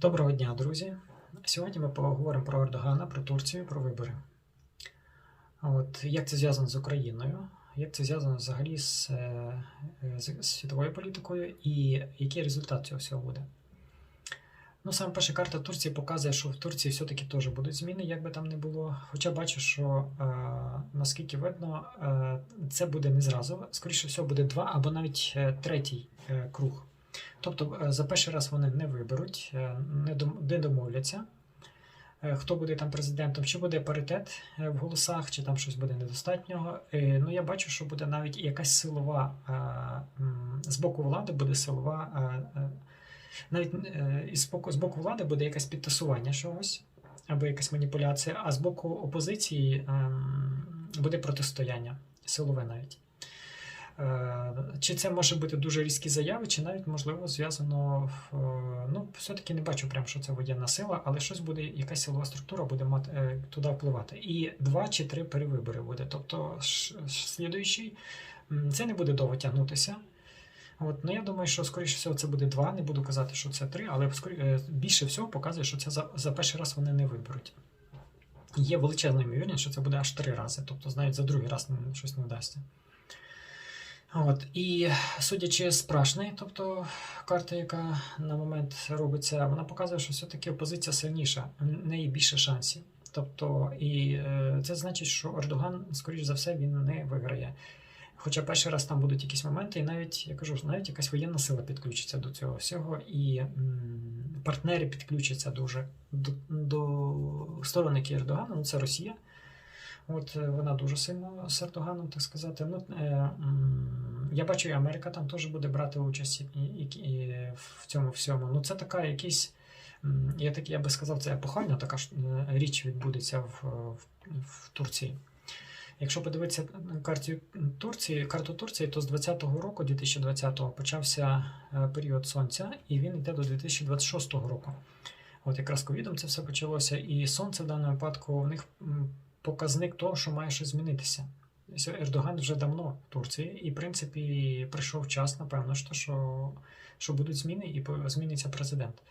Доброго дня, друзі. Сьогодні ми поговоримо про Ердогана, про Турцію, про вибори. От, як це зв'язано з Україною, як це зв'язано взагалі з, е, з, з світовою політикою і який результат цього всього буде. Ну, саме перша карта Турції показує, що в Турції все-таки теж будуть зміни, як би там не було. Хоча бачу, що е, наскільки видно, е, це буде не зразу. Скоріше всього, буде два або навіть е, третій е, круг. Тобто е, за перший раз вони не виберуть, е, не домовляться, е, хто буде там президентом, чи буде паритет в голосах, чи там щось буде недостатнього. Ну я бачу, що буде навіть якась силова з боку влади буде силова. Навіть з боку влади буде якесь підтасування чогось або якась маніпуляція, а з боку опозиції ем, буде протистояння, силове навіть. Е, Чи це може бути дуже різкі заяви, чи навіть можливо зв'язано е, ну все-таки не бачу прям, що це воєнна сила, але щось буде, якась силова структура буде мати е, туди впливати. І два чи три перевибори буде. Тобто, слідуючий це не буде довго тягнутися. От, ну я думаю, що скоріше всього це буде два. Не буду казати, що це три, але більше всього показує, що це за, за перший раз вони не виберуть. Є величезна ймовірність, що це буде аж три рази, тобто навіть за другий раз щось не вдасться. От, і судячи з прашної, тобто карта, яка на момент робиться, вона показує, що все-таки опозиція сильніша, в неї більше шансів. Тобто, і е, це значить, що Ердоган, скоріш за все, він не виграє. Хоча перший раз там будуть якісь моменти, і навіть я кажу, навіть якась воєнна сила підключиться до цього всього, і м, партнери підключаться дуже до, до сторонники Ердогана, ну це Росія. От е, вона дуже сильно з Ердоганом, так сказати. Ну, е, я бачу, і Америка там теж буде брати участь і, і, і в цьому всьому. Ну, це така якийсь, я так, я би сказав, це епохальна така ж, е, річ відбудеться в, в, в Турції. Якщо подивитися на карті Турції, карту Турції, то з 20-го року, 2020-го, почався період сонця, і він йде до 2026 року. От якраз ковідом це все почалося, і сонце в даному випадку у них показник того, що має щось змінитися. Ердоган вже давно в Турції, і в принципі прийшов час, напевно, що, що, будуть зміни, і зміниться президент.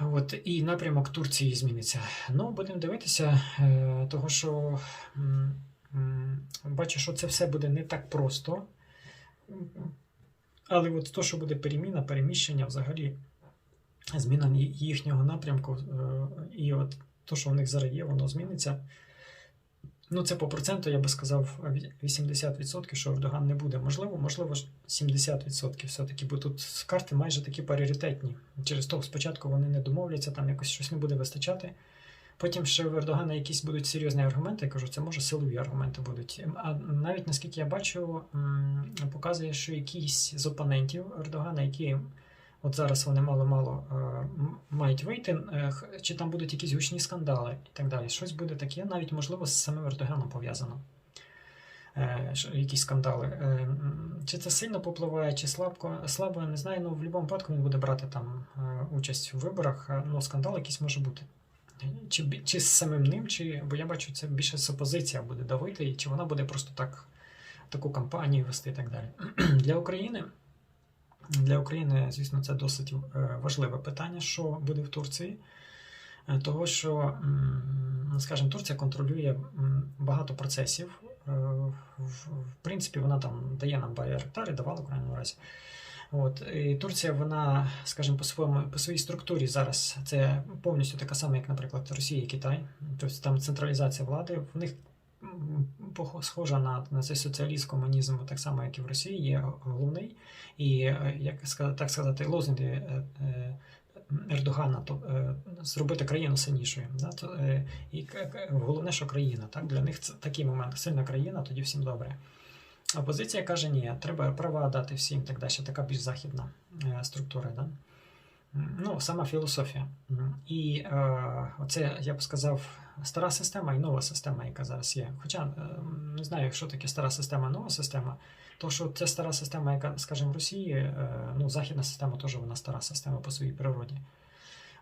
От, і напрямок Турції зміниться. Ну, будемо дивитися, е, того що бачу, що це все буде не так просто. Але от то, що буде переміна, переміщення, взагалі, зміна їхнього напрямку, е, і от то, що в них зараз є, воно зміниться. Ну, це по проценту, я би сказав, 80%, що Ердоган не буде. Можливо, можливо, ж 70% все-таки, бо тут карти майже такі паритетні. Через то спочатку вони не домовляться, там якось щось не буде вистачати. Потім ще в Ердогана якісь будуть серйозні аргументи, я кажу, це може силові аргументи будуть. А навіть наскільки я бачу, показує, що якісь з опонентів Ердогана, які от зараз вони мало-мало е, мають вийти, е, чи там будуть якісь гучні скандали і так далі. Щось буде таке, навіть можливо з самим Ердоганом пов'язано. Е, якісь скандали. Чи це сильно попливає, чи слабко, слабо, я не знаю. Ну, в будь-якому випадку він буде брати там участь у виборах. Ну, скандал якийсь може бути. Чи, чи з самим ним, чи, бо я бачу, це більше з опозиція буде давити, і чи вона буде просто так таку кампанію вести і так далі. Для України, для України, звісно, це досить е, важливе питання, що буде в Турції. Е, Того, що, скажімо, Турція контролює багато процесів. Е, В, принципі, вона там дає нам байрактари, давала в крайньому разі. От, і Турція, вона, скажімо, по своєму по своїй структурі зараз це повністю така сама, як, наприклад, Росія і Китай. Тобто там централізація влади. В них схожа на, на цей соціалізм, комунізм, так само, як і в Росії, є головний. І е, як так сказати, лозунги е, е, Ердогана, то зробити країну сильнішою. Да? То, і головне, що країна. Так? Для них це такий момент. Сильна країна, тоді всім добре. Опозиція каже, ні, треба права дати всім, так далі, така більш західна структура. Да? Ну, сама філософія. І е, оце, я б сказав, стара система і нова система, яка зараз є. Хоча е, не знаю, що таке стара система, нова система. То, що це стара система, яка, скажімо, в Росії, е, ну, західна система теж вона стара система по своїй природі.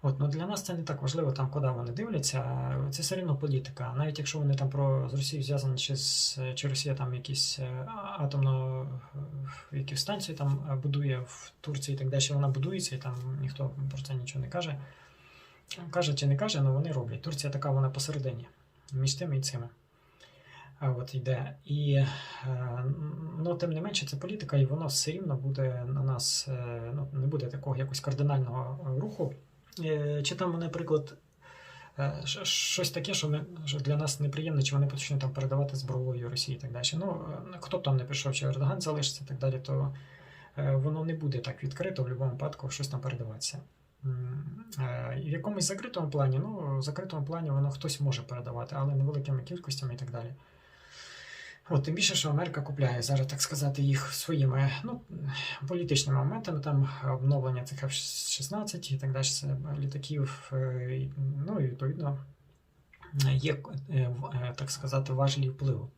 От, ну для нас це не так важливо, там, куди вони дивляться. Це все рівно політика. Навіть якщо вони там про з Росією зв'язані, чи, з, чи Росія там якісь е, атомну е, якусь станцію там будує в Турції і так далі, вона будується, і там ніхто про це нічого не каже. Каже чи не каже, але вони роблять. Турція така вона посередині, між тими і цими. От йде. І е, ну, тим не менше, це політика, і воно все рівно буде на нас, е, ну, не буде такого якось кардинального руху. Е, Чи там, наприклад, щось таке, що, ми, що для нас неприємне, чи вони почнуть там передавати зброю Росії і так далі. Ну, хто б там не пішов, чи Ердоган залишиться і так далі, то воно не буде так відкрито в будь-якому випадку щось там передаватися. Е, в якомусь закритому плані, ну, в закритому плані воно хтось може передавати, але невеликими кількостями і так далі. От, тим більше, що Америка купляє зараз, так сказати, їх своїми ну, політичними моментами, там обновлення цих F-16 і так далі, літаків, е, ну і відповідно є, е, так сказати, важелі впливу.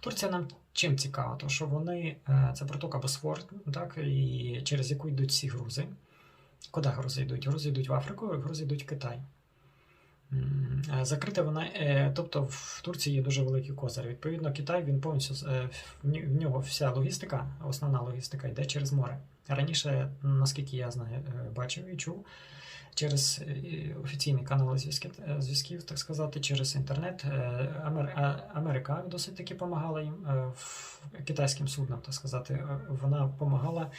Турція нам чим цікава, то що вони це протока Босфор, так, і через яку йдуть всі грузи. Куди грузи йдуть? Грузи йдуть в Африку, грузи йдуть в Китай. Е, Закрита вона, е, тобто в Турції є дуже великий козир. Відповідно, Китай він повністю е, в нього вся логістика, основна логістика йде через море. Раніше, наскільки я знаю, бачив і чув, через е, офіційні канали е, зв'язків, так сказати, через інтернет. е, Америка досить таки допомагала їм китайським суднам, так сказати. Вона допомагала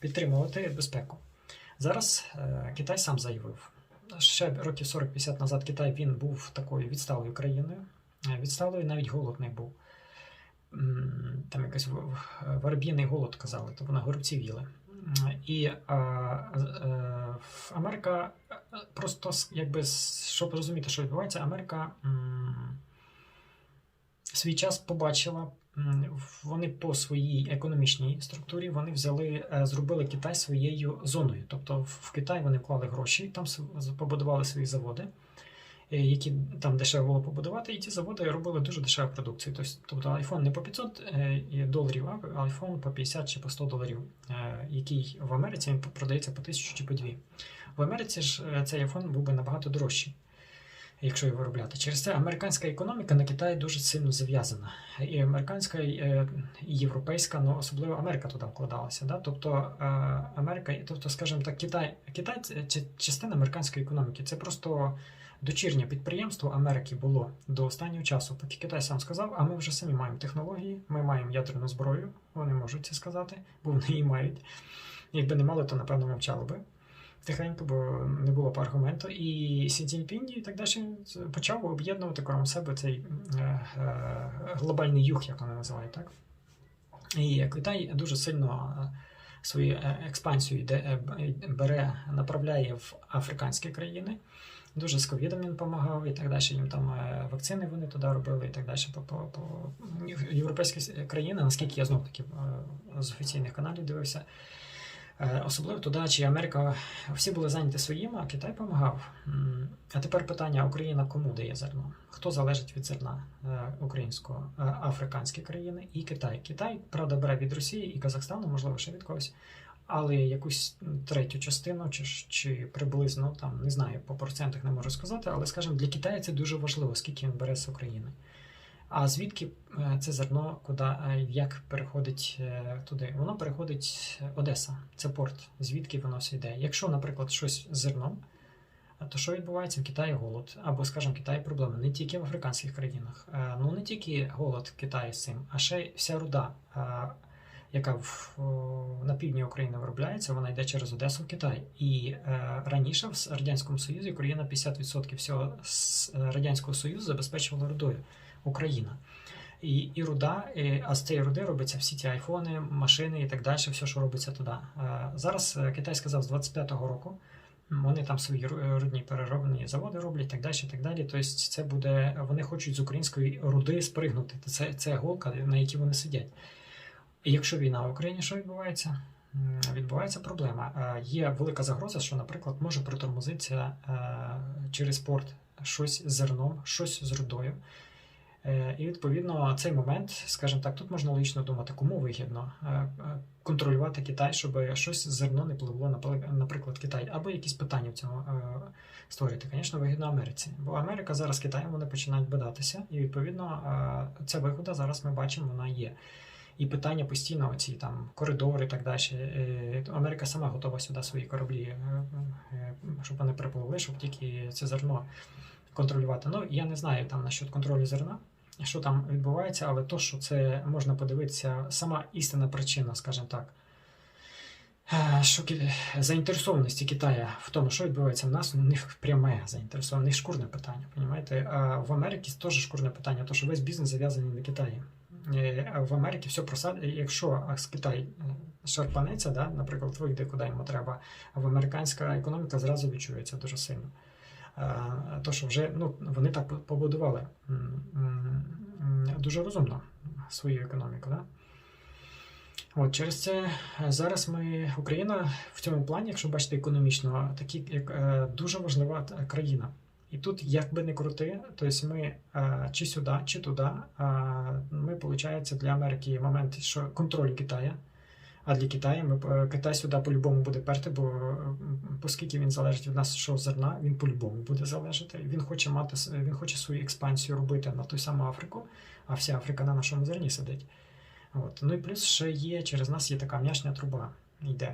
підтримувати безпеку. Зараз Китай сам заявив. Ще років 40-50 назад Китай він був такою відсталою країною. Відсталою навіть голод не був. Там якийсь в- в- голод казали, то вона горобців їли. І е, в Америка е, просто якби щоб розуміти, що відбувається, Америка м, свій час побачила. Вони по своїй економічній структурі вони взяли, е, зробили Китай своєю зоною. Тобто в Китай вони вклали гроші, там побудували свої заводи, е, які там дешево було побудувати, і ті заводи робили дуже дешеву продукцію. Тобто, iPhone не по 500 е, доларів, а iPhone по 50 чи по 100 доларів, е, який в Америці продається по 1000 чи по 2. В Америці ж е, цей iPhone був би набагато дорожчий. Якщо його виробляти. Через це американська економіка на Китаї дуже сильно зав'язана. І американська, і, е, європейська, ну особливо Америка туди вкладалася. Да? Тобто е, Америка, тобто, скажімо так, Китай, Китай це частина американської економіки. Це просто дочірнє підприємство Америки було до останнього часу, поки Китай сам сказав, а ми вже самі маємо технології, ми маємо ядерну зброю, вони можуть це сказати, бо вони її мають. Якби не мали, то напевно мовчали би тихенько, бо не було б аргументу. І Сі Цзіньпінь і так далі почав об'єднувати кругом себе цей е, е, глобальний юг, як вони називають, так? І Китай дуже сильно е, свою е, експансію е, бере, направляє в африканські країни. Дуже з ковідом він допомагав і так далі. Їм там вакцини вони туди робили і так далі. По, по, по європейські країни, наскільки я знов таки з офіційних каналів дивився, Особливо туди, чи Америка всі були зайняті своїм, а Китай допомагав. А тепер питання: Україна кому дає зерно? Хто залежить від зерна е, українського, Е, африканські країни і Китай. Китай, правда, бере від Росії і Казахстану, можливо, ще від когось, але якусь третю частину, чи, чи приблизно там не знаю, по процентах не можу сказати, але скажімо, для Китаю це дуже важливо, скільки він бере з України. А звідки е, це зерно, куди е, як переходить е, туди? Воно переходить Одеса, це порт, звідки воно все йде. Якщо, наприклад, щось з зерном, то що відбувається в Китаї голод, або, скажімо, в Китаї проблеми не тільки в африканських країнах. Ну не тільки голод в Китаї з цим, а ще й вся руда, яка в, на півдні України виробляється, вона йде через Одесу в Китай. І раніше в Радянському Союзі Україна 50% всього Радянського Союзу забезпечувала рудою. Україна. І, і руда, і, а з цієї руди робляться всі ті айфони, машини і так далі, все, що робиться туди. Е, Зараз е, Китай сказав з 25-го року. Вони там свої рудні перероблені заводи роблять, так далі, так далі. Тобто, це буде, вони хочуть з української руди спригнути. Це, це голка, на якій вони сидять. І якщо війна в Україні, що відбувається? Відбувається проблема. Е, Є велика загроза, що, наприклад, може притормозитися е, через порт щось з зерном, щось з рудою. Е, І відповідно цей момент, скажімо так, тут можна логічно думати, кому вигідно е, е, контролювати Китай, щоб щось зерно не пливло, наприклад, Китай, або якісь питання в цьому створити. Звісно, вигідно Америці. Бо Америка зараз Китаєм вони починають бадатися, і відповідно ця вигода зараз ми бачимо, вона є. І питання постійно оці там коридори і так далі. Америка сама готова сюди свої кораблі, щоб вони припливли, щоб тільки це зерно контролювати. Ну, я не знаю там насчет контролю зерна, що там відбувається, але то, що це можна подивитися, сама істинна причина, скажімо так. е, Що заінтересованості Китая в тому, що відбувається в нас, у них пряме заінтересоване, них шкурне питання. Понімаєте? А в Америці теж шкурне питання, то що весь бізнес зав'язаний на Китаї. Е, в Америці все просад... Якщо з Китай е, шарпанеться, да, наприклад, вийде куди йому треба, а в американська економіка зразу відчується дуже сильно. То, що вже ну, вони так побудували дуже розумно свою економіку. Да? От через це е, зараз ми Україна в цьому плані, якщо бачите економічно, такі як е, дуже важлива країна. І тут, як би не крути, тобто ми е, чи сюди, чи туди, ми, виходить, для Америки момент, що контроль Китая. А для Китаю ми е, Китай сюди по-любому буде перти, бо е, оскільки він залежить від нас що зерна, він по-любому буде залежати. Він хоче мати він хоче свою експансію робити на ту саму Африку, а вся Африка на нашому зерні сидить. От. Ну і плюс ще є, через нас є така м'ячна труба. Йде.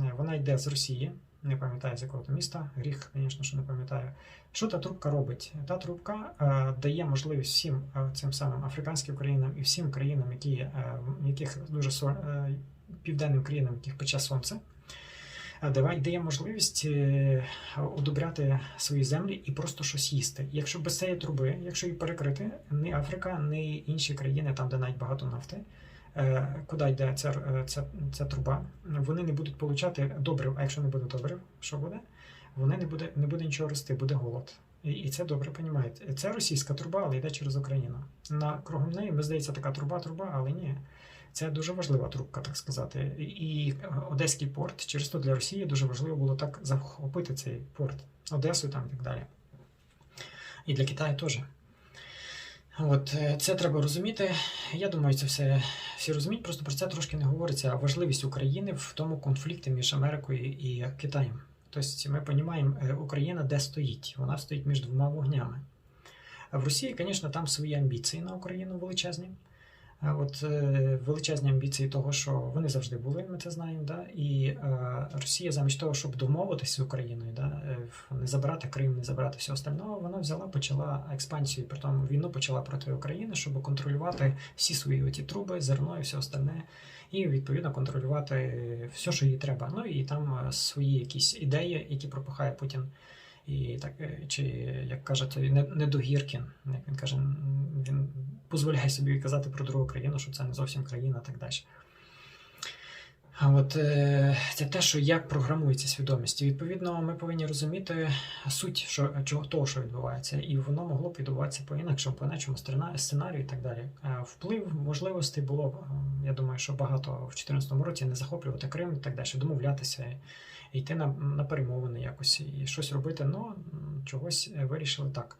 Е, Вона йде з Росії, не пам'ятаю з якого то міста. Гріх, звісно, що не пам'ятаю. Що та трубка робить? Та трубка е, дає можливість всім е, цим самим африканським країнам і всім країнам, які, е, яких дуже со- південним країнам, яких пече сонце. дає можливість е, удобряти свої землі і просто щось їсти. Якщо без цієї труби, якщо її перекрити, ні Африка, ні інші країни, там де навіть багато нафти, е, куди йде ця, е, ця, ця труба, вони не будуть получати добрив. А якщо не буде добрив, що буде? Вони не буде, не буде нічого рости, буде голод. І, і це добре розумієте. Це російська труба, але йде через Україну. На кругом неї, ми здається, така труба, труба, але ні. Це дуже важлива трубка, так сказати. І- І Одеський порт через то для Росії дуже важливо було так захопити цей порт, Одесу там і так далі. І для Китаю теж. От е, це треба розуміти. Я думаю, це все всі розуміють, просто про це трошки не говориться. Важливість України в тому конфлікті між Америкою і Китаєм. Тобто ми розуміємо, е, Україна де стоїть. Вона стоїть між двома вогнями. А в Росії, звісно, там свої амбіції на Україну величезні. От е, величезні амбіції того, що вони завжди були, ми це знаємо. Да? І е, Росія, замість того, щоб домовитися з Україною, да? е, не забирати Крим, не забирати все остального, вона взяла, почала експансію, при тому війну почала проти України, щоб контролювати всі свої оті труби, зерно і все остальне, і відповідно контролювати все, що їй треба. Ну і там е, свої якісь ідеї, які пропихає Путін. І так, е, чи як кажуть, не, не до як він каже, він дозволяє собі казати про другу країну, що це не зовсім країна, так далі. А от е, це те, що як програмується свідомість. І відповідно, ми повинні розуміти суть що, чого того, що відбувається, і воно могло б відбуватися по інакшому, по сцена- сценарію і так далі. Вплив можливостей було б, е, я думаю, що багато в 2014 році не захоплювати Крим і так далі, домовлятися, йти на, на перемовини якось і щось робити. Ну чогось е, вирішили так.